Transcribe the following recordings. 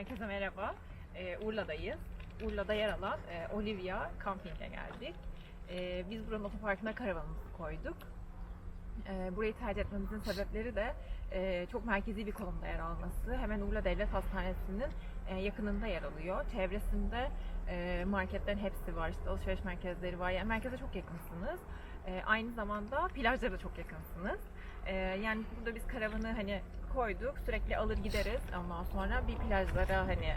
Herkese merhaba. Ee, Urla'dayız. Urla'da yer alan e, Olivia Camping'e geldik. Ee, biz buranın otoparkına karavanımızı koyduk. Ee, burayı tercih etmemizin sebepleri de e, çok merkezi bir konumda yer alması. Hemen Urla Devlet Hastanesi'nin e, yakınında yer alıyor. Çevresinde e, marketlerin hepsi var, işte alışveriş merkezleri var. Yani merkeze çok yakınsınız. E, aynı zamanda plajlara da çok yakınsınız. E, yani burada biz karavanı hani koyduk, sürekli alır gideriz. Ondan sonra bir plajlara hani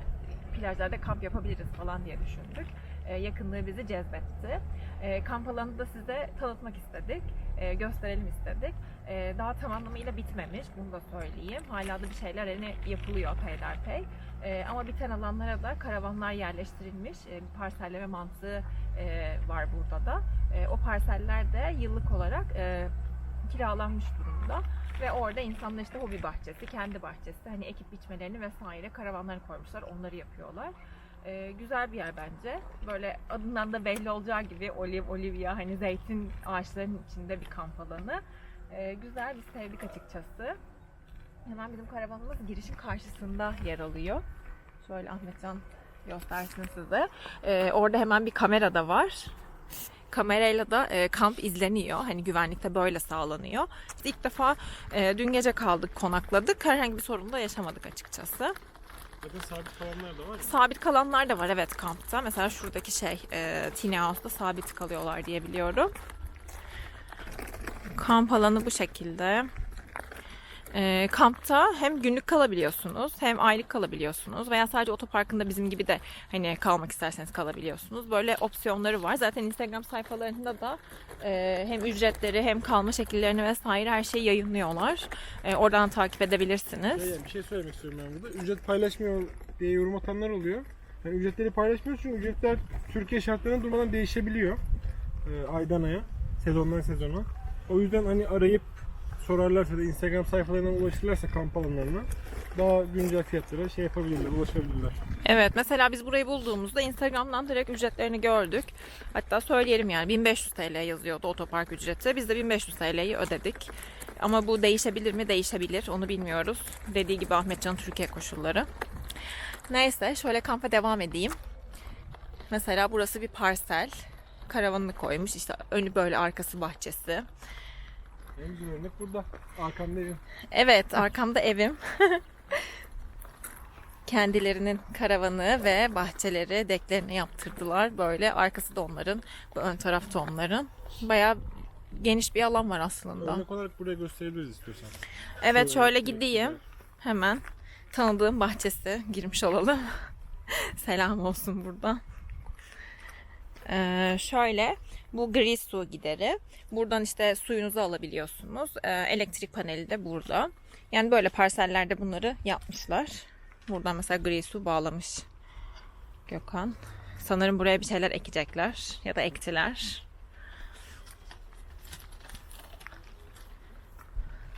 plajlarda kamp yapabiliriz falan diye düşündük. E, yakınlığı bizi cezbetti. E, kamp alanını da size tanıtmak istedik, e, gösterelim istedik. E, daha tamamlamayla bitmemiş, bunu da söyleyeyim. Hala da bir şeyler hani yapılıyor peyderpey. E, ama biten alanlara da karavanlar yerleştirilmiş. E, bir parselleme mantığı e, var burada da. E, o parseller de yıllık olarak e, kiralanmış durumda. Ve orada insanlar işte hobi bahçesi, kendi bahçesi, hani ekip biçmelerini vesaire karavanları koymuşlar, onları yapıyorlar. Ee, güzel bir yer bence. Böyle adından da belli olacağı gibi Olive, Olivia hani zeytin ağaçlarının içinde bir kamp alanı. Ee, güzel biz sevdik açıkçası. Hemen bizim karavanımız girişin karşısında yer alıyor. Şöyle Ahmetcan göstersin size. Ee, orada hemen bir kamera da var kamerayla da e, kamp izleniyor. Hani güvenlikte böyle sağlanıyor. Biz ilk defa e, dün gece kaldık, konakladık. Herhangi bir sorun da yaşamadık açıkçası. Zaten sabit kalanlar da var ya. Sabit kalanlar da var evet kampta. Mesela şuradaki şey e, Tiny House'da sabit kalıyorlar diye biliyorum. Kamp alanı bu şekilde. E, kampta hem günlük kalabiliyorsunuz hem aylık kalabiliyorsunuz veya sadece otoparkında bizim gibi de hani kalmak isterseniz kalabiliyorsunuz. Böyle opsiyonları var. Zaten Instagram sayfalarında da e, hem ücretleri hem kalma şekillerini vesaire her şeyi yayınlıyorlar. E, oradan takip edebilirsiniz. Ya, bir şey söylemek istiyorum ben burada. Ücret paylaşmıyor diye yorum atanlar oluyor. Yani ücretleri paylaşmıyoruz çünkü ücretler Türkiye şartlarına durmadan değişebiliyor. Ee, aydan aya, sezondan sezona. O yüzden hani arayıp sorarlarsa da Instagram sayfalarından ulaşırlarsa kamp alanlarına daha güncel fiyatlara şey yapabilirler, ulaşabilirler. Evet mesela biz burayı bulduğumuzda Instagram'dan direkt ücretlerini gördük. Hatta söyleyelim yani 1500 TL yazıyordu otopark ücreti. Biz de 1500 TL'yi ödedik. Ama bu değişebilir mi? Değişebilir. Onu bilmiyoruz. Dediği gibi Ahmetcan Türkiye koşulları. Neyse şöyle kampa devam edeyim. Mesela burası bir parsel. Karavanını koymuş. İşte önü böyle arkası bahçesi. En güzel örnek burada. Arkamda evim. Evet, arkamda evim. Kendilerinin karavanı ve bahçeleri, deklerini yaptırdılar. Böyle arkası da onların, bu ön tarafta onların. Bayağı geniş bir alan var aslında. Örnek olarak buraya gösterebiliriz istiyorsan. Evet, şöyle Şöyle gideyim. Hemen tanıdığım bahçesi girmiş olalım. Selam olsun buradan. Ee, şöyle bu gri su gideri. Buradan işte suyunuzu alabiliyorsunuz. Ee, elektrik paneli de burada. Yani böyle parsellerde bunları yapmışlar. Buradan mesela gri su bağlamış Gökhan. Sanırım buraya bir şeyler ekecekler ya da ektiler.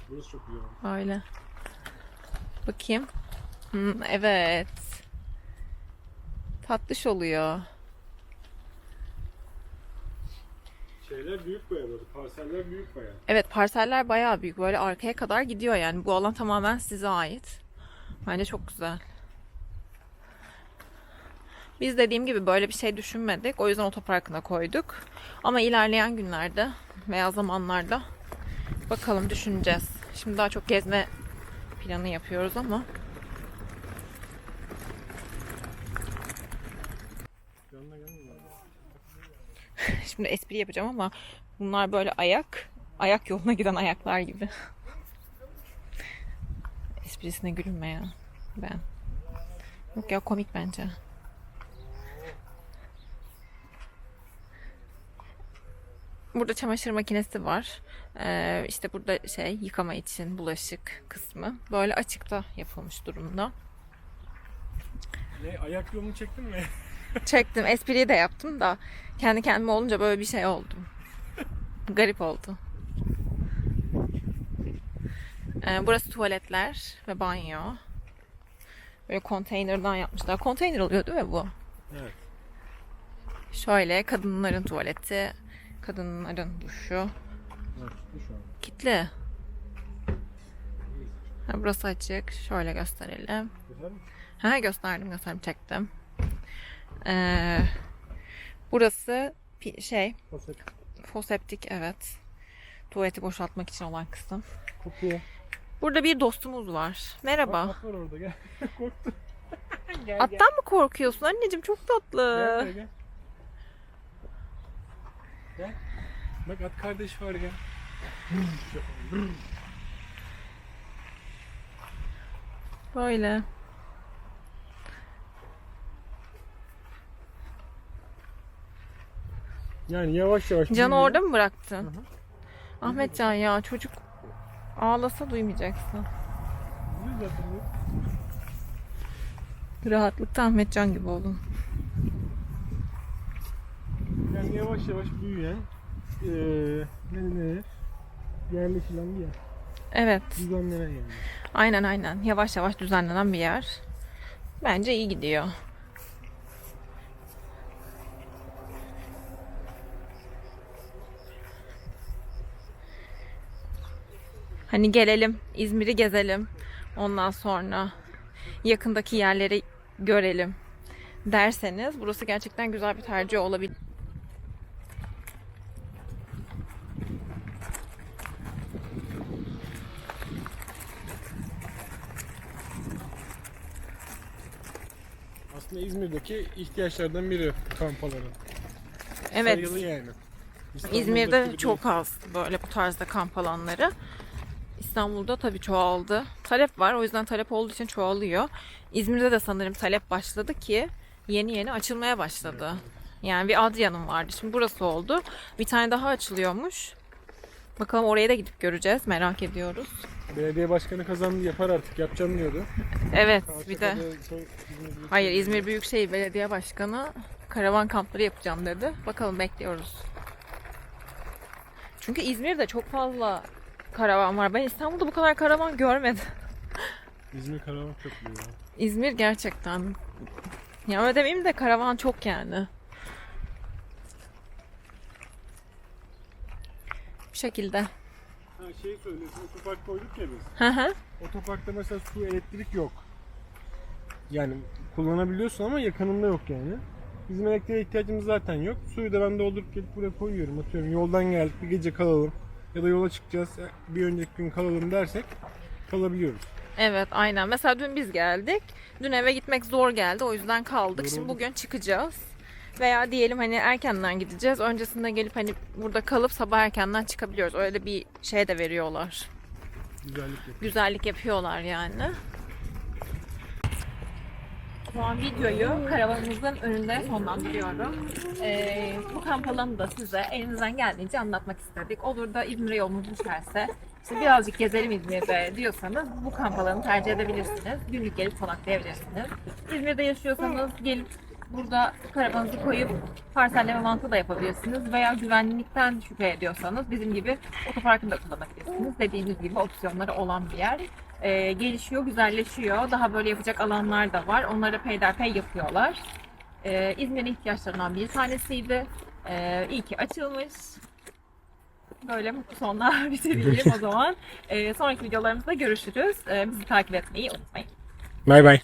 Burası çok güzel. Öyle. Bakayım. Hmm, evet. Tatlış oluyor. Şeyler büyük bayağı burada. Parseller büyük bayağı. Evet parseller bayağı büyük. Böyle arkaya kadar gidiyor yani. Bu alan tamamen size ait. Bence çok güzel. Biz dediğim gibi böyle bir şey düşünmedik. O yüzden otoparkına koyduk. Ama ilerleyen günlerde veya zamanlarda bakalım düşüneceğiz. Şimdi daha çok gezme planı yapıyoruz ama Şimdi espri yapacağım ama bunlar böyle ayak, ayak yoluna giden ayaklar gibi. Esprisine gülünme ya. Ben. Yok ya komik bence. Burada çamaşır makinesi var. Ee, işte burada şey yıkama için bulaşık kısmı. Böyle açıkta yapılmış durumda. Ne ayak yolunu çektin mi? Çektim. Espriyi de yaptım da kendi kendime olunca böyle bir şey oldu. Garip oldu. Ee, burası tuvaletler ve banyo. Böyle konteynerden yapmışlar. Konteyner oluyor değil mi bu? Evet. Şöyle kadınların tuvaleti, kadınların duşu. Evet. Kitli. Ha, burası açık. Şöyle gösterelim. Güzel mi? Ha gösterdim gösterdim çektim. Ee, burası şey Basit. foseptik evet. Tuvaleti boşaltmak için olan kısım. Kokuyor. Burada bir dostumuz var. Merhaba. Bak, at var orada gel. Korktum. gel, Attan mı korkuyorsun anneciğim? Çok Gel, tatlı. gel, gel. Gel. Bak at kardeş var gel. Böyle. Yani yavaş yavaş. Can'ı büyüyor. orada mı bıraktın? Hı Ahmet Can ya çocuk ağlasa duymayacaksın. Rahatlıkta Ahmet Can gibi olun. Yani yavaş yavaş büyüyen eee ne denir? Yerleşilen bir yer. Evet. Düzenlenen yani. Aynen aynen. Yavaş yavaş düzenlenen bir yer. Bence iyi gidiyor. Hani gelelim, İzmir'i gezelim. Ondan sonra yakındaki yerleri görelim derseniz burası gerçekten güzel bir tercih olabilir. Aslında İzmir'deki ihtiyaçlardan biri kamp alanı. Evet. Sayılı yani. İstanbul'daki İzmir'de gibi çok az böyle bu tarzda kamp alanları. İstanbul'da tabii çoğaldı. Talep var o yüzden talep olduğu için çoğalıyor. İzmir'de de sanırım talep başladı ki yeni yeni açılmaya başladı. Yani bir Adya'nın vardı. Şimdi burası oldu. Bir tane daha açılıyormuş. Bakalım oraya da gidip göreceğiz. Merak ediyoruz. Belediye başkanı kazandı yapar artık yapacağım diyordu. Evet bir de Büyükşehir hayır İzmir Büyükşehir Belediye Başkanı karavan kampları yapacağım dedi. Bakalım bekliyoruz. Çünkü İzmir'de çok fazla karavan var. Ben İstanbul'da bu kadar karavan görmedim. İzmir karavan çok büyük. ya. İzmir gerçekten. Ya öyle demeyeyim de karavan çok yani. Bu şekilde. Ha şey söylüyorsun otopark koyduk ya biz. Hı hı. Otoparkta mesela su elektrik yok. Yani kullanabiliyorsun ama yakınında yok yani. Bizim elektriğe ihtiyacımız zaten yok. Suyu da ben doldurup gelip buraya koyuyorum. Atıyorum yoldan geldik bir gece kalalım. Ya da yola çıkacağız bir önceki gün kalalım dersek kalabiliyoruz. Evet aynen. Mesela dün biz geldik. Dün eve gitmek zor geldi. O yüzden kaldık. Şimdi Yorulduk. bugün çıkacağız. Veya diyelim hani erkenden gideceğiz. Öncesinde gelip hani burada kalıp sabah erkenden çıkabiliyoruz. Öyle bir şey de veriyorlar. Güzellik yapıyor. güzellik yapıyorlar yani. Şu an videoyu karavanımızın önünde sonlandırıyorum. Ee, bu kamp alanını da size elimizden geldiğince anlatmak istedik. Olur da İzmir'e yolunuz düşerse, işte birazcık gezelim İzmir'de diyorsanız bu kamp alanını tercih edebilirsiniz. Günlük gelip konaklayabilirsiniz. İzmir'de yaşıyorsanız gelip burada karavanınızı koyup parselleme mantığı da yapabilirsiniz. Veya güvenlikten şüphe ediyorsanız bizim gibi otoparkını da kullanabilirsiniz. Dediğimiz gibi opsiyonları olan bir yer. Ee, gelişiyor, güzelleşiyor. Daha böyle yapacak alanlar da var. Onları peyderpey yapıyorlar. Ee, İzmir'in ihtiyaçlarından bir tanesiydi. Ee, iyi ki açılmış. Böyle mutlu sonla bitirelim o zaman. Ee, sonraki videolarımızda görüşürüz. Ee, bizi takip etmeyi unutmayın. Bay bay.